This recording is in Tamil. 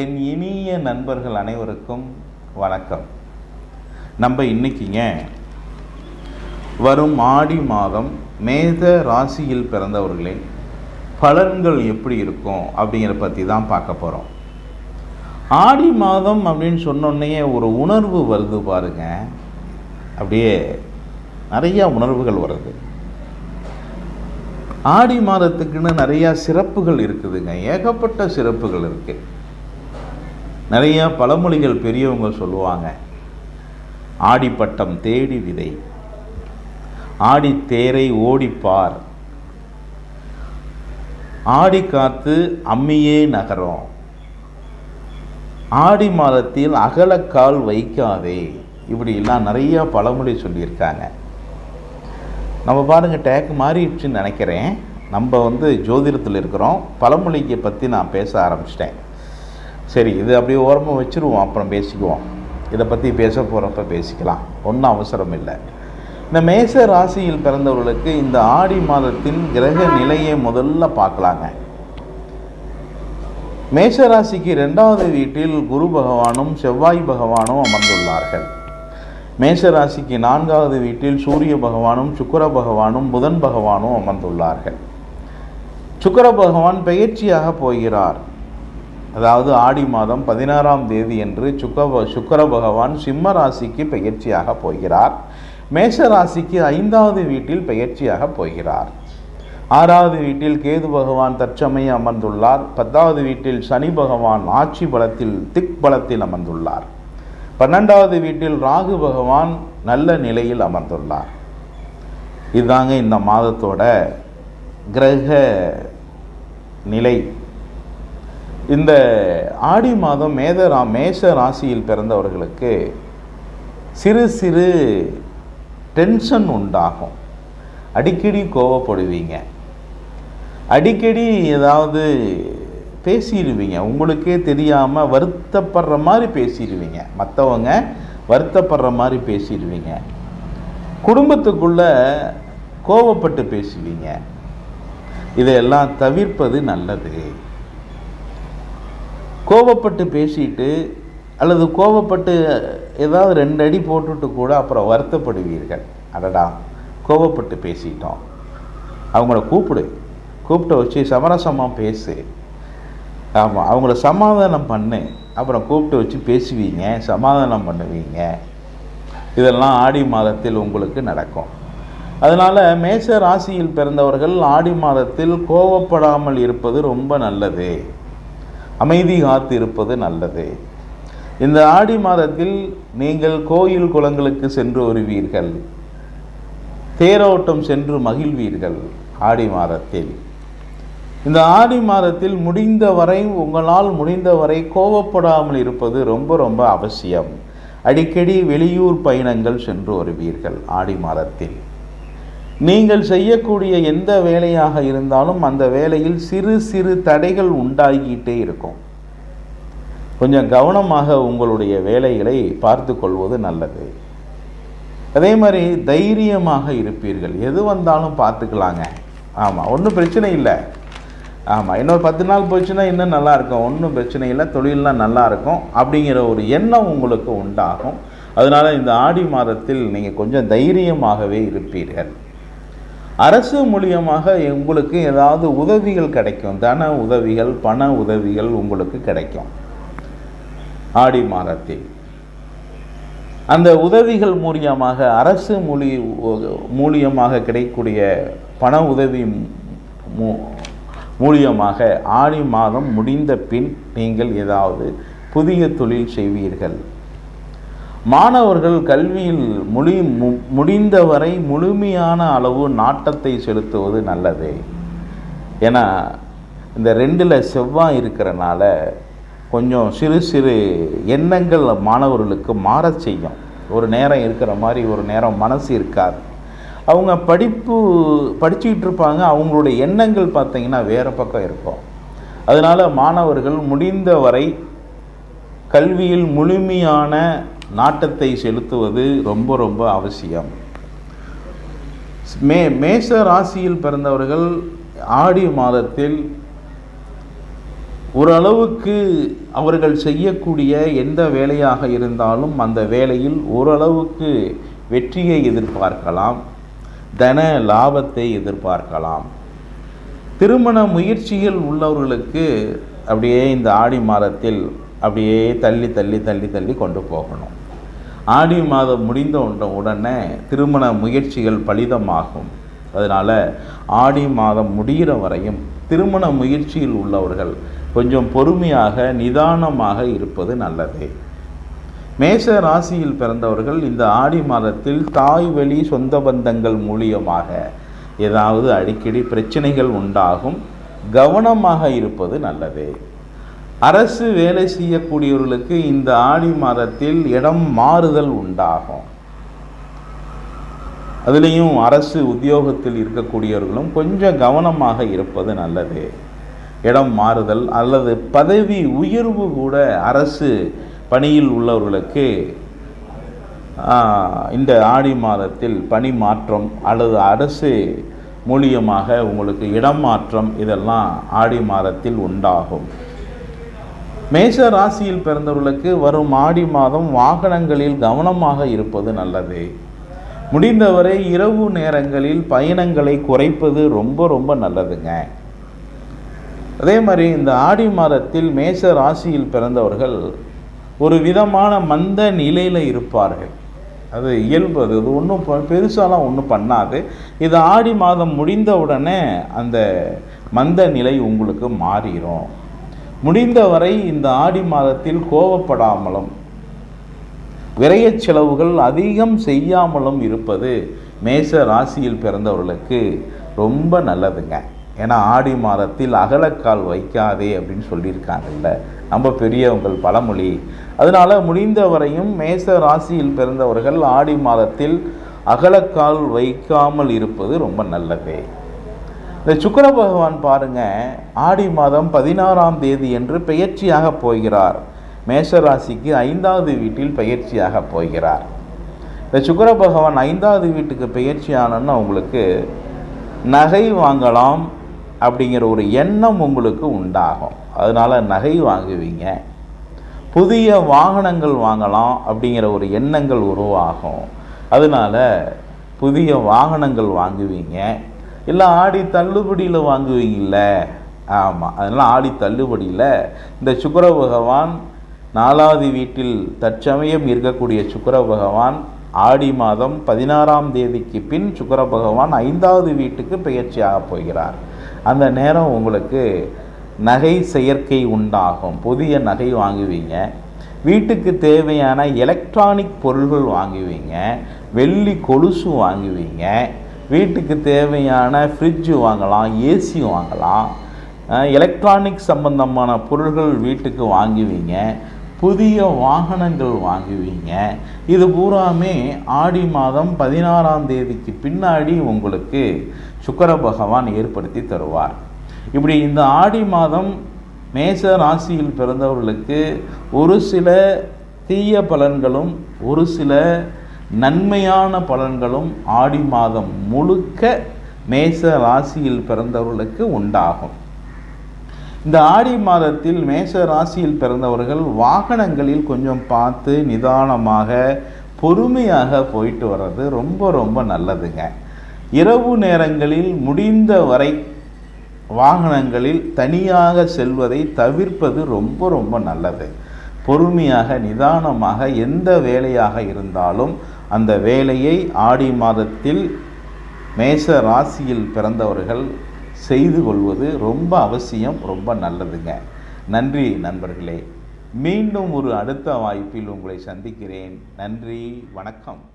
என் இனிய நண்பர்கள் அனைவருக்கும் வணக்கம். நம்ம இன்னைக்குங்க வரும் ஆடி மாதம் மேத ராசியில் பிறந்தவர்களின் பலன்கள் எப்படி இருக்கும் அப்படிங்கிற பற்றி தான் பார்க்க போகிறோம் ஆடி மாதம் அப்படின்னு சொன்னோடனே ஒரு உணர்வு வருது பாருங்க. அப்படியே நிறையா உணர்வுகள் வருது. ஆடி மாதத்துக்குன்னு நிறையா சிறப்புகள் இருக்குதுங்க. ஏகப்பட்ட சிறப்புகள் இருக்குது நிறைய பழமொழிகள் பெரியவங்க சொல்லுவாங்க. ஆடிப்பட்டம் தேடி விதை. ஆடி தேரை ஓடிப்பார் ஆடி காத்து அம்மியே நகரும். ஆடி மாதத்தில் அகலக்கால் வைக்காதே. இப்படிலாம் நிறையா பழமொழி சொல்லியிருக்காங்க. நம்ம பாருங்கள் டேக் மாறிடுச்சுன்னு நினைக்கிறேன். நம்ம வந்து ஜோதிடத்தில் இருக்கிறோம். பழமொழியை பற்றி நான் பேச ஆரம்பிச்சிட்டேன். சரி இது அப்படியே ஓரமாக வச்சுருவோம். அப்புறம் பேசிக்குவோம். இதை பற்றி பேச போகிறப்ப பேசிக்கலாம். ஒன்றும் அவசரம் இல்லை. இந்த மேச ராசியில் பிறந்தவர்களுக்கு இந்த ஆடி மாதத்தின் கிரக நிலையை முதல்ல பார்க்கலாங்க. மேச ராசிக்கு ரெண்டாவது வீட்டில் குரு பகவானும் செவ்வாய் பகவானும் அமர்ந்துள்ளார்கள். மேச ராசிக்கு நான்காவது வீட்டில் சூரிய பகவானும் சுக்கிர பகவானும் புதன் பகவானும் அமர்ந்துள்ளார்கள். சுக்கிர பகவான் பெயர்ச்சியாக போகிறார். அதாவது ஆடி மாதம் பதினாறாம் தேதி என்று சுக்க சுக்கர பகவான் சிம்ம ராசிக்கு பெயர்ச்சியாக போகிறார். மேஷ ராசிக்கு ஐந்தாவது வீட்டில் பெயர்ச்சியாக போகிறார். ஆறாவது வீட்டில் கேது பகவான் தற்சமய அமர்ந்துள்ளார். பத்தாவது வீட்டில் சனி பகவான் ஆட்சி பலத்தில் திக் பலத்தில் அமர்ந்துள்ளார். பன்னெண்டாவது வீட்டில் ராகு பகவான் நல்ல நிலையில் அமர்ந்துள்ளார். இதுதாங்க இந்த மாதத்தோட கிரக நிலை. இந்த ஆடி மாதம் மேதரா மேஷ ராசியில் பிறந்தவர்களுக்கு சிறு சிறு டென்ஷன் உண்டாகும். அடிக்கடி கோவப்படுவீங்க. அடிக்கடி ஏதாவது பேசிடுவீங்க. உங்களுக்கே தெரியாமல் வருத்தப்படுற மாதிரி பேசிடுவீங்க. மற்றவங்க வருத்தப்படுற மாதிரி பேசிடுவீங்க. குடும்பத்துக்குள்ள கோவப்பட்டு பேசுவீங்க. இதையெல்லாம் தவிர்ப்பது நல்லது. கோவப்பட்டு பேசிட்டு அல்லது கோவப்பட்டு ஏதாவது ரெண்டு அடி போட்டுட்டு கூட அப்புறம் வருத்தப்படுவீர்கள். அடடா கோவப்பட்டு பேசிட்டோம். அவங்கள கூப்பிடு. கூப்பிட்ட வச்சு சமரசமாக பேசு. ஆமாம் அவங்கள சமாதானம் பண்ணு. அப்புறம் கூப்பிட்டு வச்சு பேசுவீங்க சமாதானம் பண்ணுவீங்க. இதெல்லாம் ஆடி மாதத்தில் உங்களுக்கு நடக்கும். அதனால் மேச ராசியில் பிறந்தவர்கள் ஆடி மாதத்தில் கோவப்படாமல் இருப்பது ரொம்ப நல்லது. அமைதி காத்து இருப்பது நல்லது. இந்த ஆடி மாதத்தில் நீங்கள் கோயில் குளங்களுக்கு சென்று வருவீர்கள். தேரோட்டம் சென்று மகிழ்வீர்கள் ஆடி மாதத்தில். இந்த ஆடி மாதத்தில் முடிந்தவரை உங்களால் முடிந்தவரை கோவப்படாமல் இருப்பது ரொம்ப ரொம்ப அவசியம். அடிக்கடி வெளியூர் பயணங்கள் சென்று வருவீர்கள் ஆடி மாதத்தில். நீங்கள் செய்யக்கூடிய எந்த வேலையாக இருந்தாலும் அந்த வேலையில் சிறு சிறு தடைகள் உண்டாகிட்டே இருக்கும். கொஞ்சம் கவனமாக உங்களுடைய வேலைகளை பார்த்து கொள்வது நல்லது. அதே மாதிரி தைரியமாக இருப்பீர்கள். எது வந்தாலும் பார்த்துக்கலாங்க. ஆமாம் ஒன்றும் பிரச்சனை இல்லை. ஆமாம் இன்னொரு பத்து நாள் போச்சுன்னா இன்னும் நல்லாயிருக்கும் ஒன்றும் பிரச்சனை இல்லை. தொழிலெலாம் நல்லாயிருக்கும் அப்படிங்கிற ஒரு எண்ணம் உங்களுக்கு உண்டாகும். அதனால் இந்த ஆடி மாதத்தில் நீங்கள் கொஞ்சம் தைரியமாகவே இருப்பீர்கள். அரசு மூலியமாக உங்களுக்கு ஏதாவது உதவிகள் கிடைக்கும். தன உதவிகள் பண உதவிகள் உங்களுக்கு கிடைக்கும். ஆடி மாதத்தில். அந்த உதவிகள் மூலியமாக அரசு மூலி மூலியமாக கிடைக்கக்கூடிய பண உதவி மூ மூலியமாக ஆடி மாதம் முடிந்த பின் நீங்கள் ஏதாவது புதிய தொழில் செய்வீர்கள். மாணவர்கள் கல்வியில் முடி மு- முடிந்தவரை முழுமையான அளவு நாட்டத்தை செலுத்துவது நல்லது. ஏன்னா இந்த ரெண்டில் செவ்வாய் இருக்கிறனால கொஞ்சம் சிறு சிறு எண்ணங்கள் மாணவர்களுக்கு மாறச் செய்யும். ஒரு நேரம் இருக்கிற மாதிரி ஒரு நேரம் மனசு இருக்காது. அவங்க படிப்பு படிச்சுக்கிட்டு இருப்பாங்க. அவங்களுடைய எண்ணங்கள் பார்த்தீங்கன்னா வேறு பக்கம் இருக்கும். அதனால் மாணவர்கள் முடிந்தவரை கல்வியில் முழுமையான நாட்டத்தை செலுத்துவது ரொம்ப ரொம்ப அவசியம். மே மேச ராசியில் பிறந்தவர்கள் ஆடி மாதத்தில் ஓரளவுக்கு அவர்கள் செய்யக்கூடிய எந்த வேலையாக இருந்தாலும் அந்த வேலையில் ஓரளவுக்கு வெற்றியை எதிர்பார்க்கலாம். தன லாபத்தை எதிர்பார்க்கலாம். திருமண முயற்சியில் உள்ளவர்களுக்கு அப்படியே இந்த ஆடி மாதத்தில் அப்படியே தள்ளி தள்ளி தள்ளி தள்ளி கொண்டு போகணும். ஆடி மாதம் முடிந்த உடனே திருமண முயற்சிகள் பலிதமாகும். அதனால் ஆடி மாதம் முடிகிற வரையும் திருமண முயற்சியில் உள்ளவர்கள் கொஞ்சம் பொறுமையாக நிதானமாக இருப்பது நல்லது. மேஷ ராசியில் பிறந்தவர்கள் இந்த ஆடி மாதத்தில் தாய் வழி சொந்த பந்தங்கள் மூலியமாக ஏதாவது அடிக்கடி பிரச்சனைகள் உண்டாகும். கவனமாக இருப்பது நல்லது. அரசு வேலை செய்யக்கூடியவர்களுக்கு இந்த ஆடி மாதத்தில் இடம் மாறுதல் உண்டாகும். அதுலேயும் அரசு உத்தியோகத்தில் இருக்கக்கூடியவர்களும் கொஞ்சம் கவனமாக இருப்பது நல்லது. இடம் மாறுதல் அல்லது பதவி உயர்வு கூட அரசு பணியில் உள்ளவர்களுக்கு இந்த ஆடி மாதத்தில் பணி மாற்றம் அல்லது அரசு மூலியமாக உங்களுக்கு இடம் மாற்றம் இதெல்லாம் ஆடி மாதத்தில் உண்டாகும். மேஷ ராசியில் பிறந்தவர்களுக்கு வரும் ஆடி மாதம் வாகனங்களில் கவனமாக இருப்பது நல்லது. முடிந்தவரை இரவு நேரங்களில் பயணங்களை குறைப்பது ரொம்ப ரொம்ப நல்லதுங்க. அதே மாதிரி இந்த ஆடி மாதத்தில் மேஷ ராசியில் பிறந்தவர்கள் ஒரு விதமான மந்த நிலையில் இருப்பார்கள். அது இயல்பு அது அது ஒன்றும் பெருசாலாம் ஒன்றும் பண்ணாது. இது ஆடி மாதம் முடிந்த உடனே அந்த மந்த நிலை உங்களுக்கு மாறிடும் முடிந்தவரை இந்த ஆடி மாதத்தில் கோபப்படாமலும் விரைய செலவுகள் அதிகம் செய்யாமலும் இருப்பது மேச ராசியில் பிறந்தவர்களுக்கு ரொம்ப நல்லதுங்க. ஏன்னா ஆடி மாதத்தில் அகலக்கால் வைக்காதே அப்படின்னு சொல்லியிருக்காங்கல்ல. நம்ம பெரியவங்கள் பழமொழி. அதனால் முடிந்தவரையும் மேச ராசியில் பிறந்தவர்கள் ஆடி மாதத்தில் அகலக்கால் வைக்காமல் இருப்பது ரொம்ப நல்லது. இந்த சுக்கர பகவான் பாருங்க ஆடி மாதம் பதினாறாம் தேதி என்று பெயர்ச்சியாக போகிறார். மேஷராசிக்கு ஐந்தாவது வீட்டில் பெயர்ச்சியாக போகிறார். இந்த சுக்கர பகவான் ஐந்தாவது வீட்டுக்கு பெயர்ச்சி ஆனோன்னா உங்களுக்கு நகை வாங்கலாம் அப்படிங்கிற ஒரு எண்ணம் உங்களுக்கு உண்டாகும். அதனால் நகை வாங்குவீங்க. புதிய வாகனங்கள் வாங்கலாம் அப்படிங்கிற ஒரு எண்ணங்கள் உருவாகும். அதனால் புதிய வாகனங்கள் வாங்குவீங்க. இல்லை ஆடி தள்ளுபடியில் வாங்குவீங்கள்ல ஆமாம் அதனால் ஆடி தள்ளுபடியில் இந்த சுக்கர பகவான் நாலாவது வீட்டில் தற்சமயம் இருக்கக்கூடிய சுக்கர பகவான் ஆடி மாதம் பதினாறாம் தேதிக்கு பின் சுக்கிர பகவான் ஐந்தாவது வீட்டுக்கு பெயர்ச்சியாக போகிறார். அந்த நேரம் உங்களுக்கு நகை செயற்கை உண்டாகும். புதிய நகை வாங்குவீங்க. வீட்டுக்கு தேவையான எலக்ட்ரானிக் பொருள்கள் வாங்குவீங்க. வெள்ளி கொலுசு வாங்குவீங்க. வீட்டுக்கு தேவையான ஃப்ரிட்ஜு வாங்கலாம் ஏசி வாங்கலாம். எலக்ட்ரானிக் சம்பந்தமான பொருள்கள் வீட்டுக்கு வாங்குவீங்க. புதிய வாகனங்கள் வாங்குவீங்க. இது பூராமே ஆடி மாதம் பதினாறாம் தேதிக்கு பின்னாடி உங்களுக்கு சுக்கர பகவான் ஏற்படுத்தி தருவார். இப்படி இந்த ஆடி மாதம் மேச ராசியில் பிறந்தவர்களுக்கு ஒரு சில தீய பலன்களும் ஒரு சில நன்மையான பலன்களும் ஆடி மாதம் முழுக்க மேச ராசியில் பிறந்தவர்களுக்கு உண்டாகும். இந்த ஆடி மாதத்தில் மேச ராசியில் பிறந்தவர்கள் வாகனங்களில் கொஞ்சம் பார்த்து நிதானமாக பொறுமையாக போயிட்டு வர்றது ரொம்ப ரொம்ப நல்லதுங்க. இரவு நேரங்களில் முடிந்த வரை வாகனங்களில் தனியாக செல்வதை தவிர்ப்பது ரொம்ப ரொம்ப நல்லது. பொறுமையாக நிதானமாக எந்த வேலையாக இருந்தாலும் அந்த வேலையை ஆடி மாதத்தில் மேச ராசியில் பிறந்தவர்கள் செய்து கொள்வது ரொம்ப அவசியம் ரொம்ப நல்லதுங்க. நன்றி நண்பர்களே. மீண்டும் ஒரு அடுத்த வாய்ப்பில் உங்களை சந்திக்கிறேன். நன்றி வணக்கம்.